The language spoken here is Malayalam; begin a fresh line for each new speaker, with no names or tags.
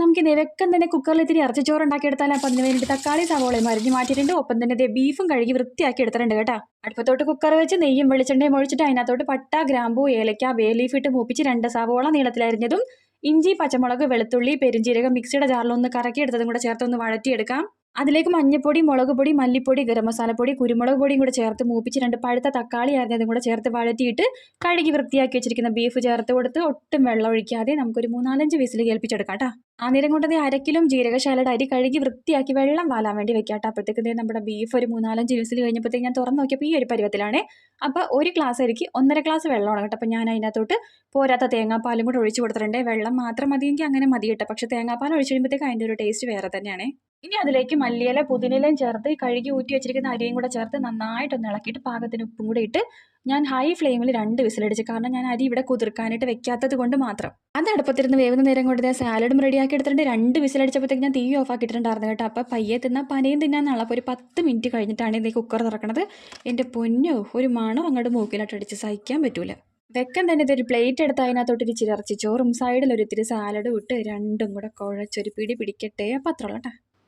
നമുക്ക് നിരക്കം തന്നെ കുക്കറിൽ ഇത്തിരി ഇറച്ചിച്ചോറ് ഉണ്ടാക്കിയെടുത്താലും അപ്പം അതിന് വേണ്ടി തക്കാളി സവോളയും മരിഞ്ഞ് മാറ്റിയിട്ടുണ്ട്. ഒപ്പം തന്നെ ബീഫും കഴുകി വൃത്തിയാക്കി എടുത്തിട്ടുണ്ട് കേട്ടോ. അടുപ്പത്തോട്ട് കുക്കർ വെച്ച് നെയ്യും വെളിച്ചെണ്ണയും ഒഴിച്ചിട്ട് അതിനകത്തോട്ട് പട്ട ഗ്രാമ്പൂ ഏലക്ക ബേ ലീഫ് ഇട്ട് മൂപ്പിച്ച് രണ്ട് സവോള നീളത്തിലരിഞ്ഞതും ഇഞ്ചി പച്ചമുളക് വെളുത്തുള്ളി പെരിഞ്ചീരകം മിക്സിയുടെ ജാറിലൊന്ന് കറക്കി എടുത്തതും കൂടെ ചേർത്തൊന്ന് വഴറ്റിയെടുക്കാം. അതിലേക്ക് മഞ്ഞപ്പൊടി മുളക് പൊടി മല്ലിപ്പൊടി ഗരം മസാലപ്പൊടി കുരുമുളക് പൊടിയും കൂടെ ചേർത്ത് മൂപ്പിച്ച് രണ്ട് പഴുത്ത തക്കാളി അരിഞ്ഞതും കൂടെ ചേർത്ത് വഴറ്റിയിട്ട് കഴുകി വൃത്തിയാക്കി വെച്ചിരിക്കുന്ന ബീഫ് ചേർത്ത് കൊടുത്ത് ഒട്ടും വെള്ളം ഒഴിക്കാതെ നമുക്കൊരു മൂന്നാലഞ്ച് വിസിൽ കേൾപ്പിച്ചെടുക്കാം കേട്ടോ. ആ നേരം കൊണ്ടത് അരക്കിലും ജീരകശാലയുടെ അരി കഴുകി വൃത്തിയാക്കി വെള്ളം വാലാൻ വേണ്ടി വെക്കാം കേട്ടോ. അപ്പോഴത്തേക്ക് നമ്മുടെ ബീഫ് ഒരു മൂന്നാലഞ്ച് വിസിൽ കഴിഞ്ഞപ്പോഴത്തേക്ക് ഞാൻ തുറന്ന് നോക്കിയപ്പോൾ ഈ ഒരു പരുവത്തിലാണേ. അപ്പോൾ ഒരു ഗ്ലാസ് അരിക്ക് ഒന്നര ഗ്ലാസ് വെള്ളമാണ് കേട്ടോ അപ്പോൾ ഞാൻ അതിനകത്തോട്ട് പോരാത്ത തേങ്ങാപ്പാലും കൂടെ ഒഴിച്ച് കൊടുത്തിട്ടുണ്ട്. വെള്ളം മാത്രം മതിയെങ്കിൽ അങ്ങനെ മതി കേട്ടോ പക്ഷേ തേങ്ങാപ്പാൽ ഒഴിച്ച് കഴിയുമ്പോഴത്തേക്ക് അതിന്റെ ഒരു ടേസ്റ്റ് വേറെ തന്നെയാണ്. ഇനി അതിലേക്ക് മല്ലിയില പുതിനിലയും ചേർത്ത് കഴുകി ഊറ്റി വെച്ചിരിക്കുന്ന അരിയും കൂടെ ചേർത്ത് നന്നായിട്ടൊന്ന് ഇളക്കിയിട്ട് പാകത്തിന് ഉപ്പും കൂടെ ഇട്ട് ഞാൻ ഹൈ ഫ്ലെയിമിൽ രണ്ട് വിസിലടിച്ച്. കാരണം ഞാൻ അരി ഇവിടെ കുതിർക്കാനായിട്ട് വെക്കാത്തത് കൊണ്ട് മാത്രം. അത് അടുപ്പത്തിരുന്ന് വേവുന്ന നേരം കൊണ്ട് ഞാൻ സാലഡും റെഡിയാക്കി എടുത്തിട്ടുണ്ട്. രണ്ട് വിസിലടിച്ചപ്പോഴത്തേക്ക് ഞാൻ തീ ഓഫ് ആക്കിയിട്ടുണ്ടായിരുന്നു കേട്ടോ. അപ്പോൾ പയ്യെ തിന്നാൽ പനയും തിന്നാന്നുള്ള അപ്പോൾ ഒരു പത്ത് മിനിറ്റ് കഴിഞ്ഞിട്ടാണ് ഇത് കുക്കർ തുറക്കണത്. എന്റെ പൊന്നോ ഒരു മണം അങ്ങോട്ട് മൂക്കിലോട്ട് അടിച്ച് സഹിക്കാൻ പറ്റൂല. വെക്കം തന്നെ ഇതൊരു പ്ലേറ്റ് എടുത്ത് അതിനകത്തോട്ട് ഇച്ചിരി ഇറച്ചി ചോറും സൈഡിൽ ഒരു ഇത്തിരി സാലഡും ഇട്ട് രണ്ടും കൂടെ കുഴച്ചൊരു പിടി പിടിക്കട്ടെ. അപ്പം അത്രയുള്ള കേട്ടോ.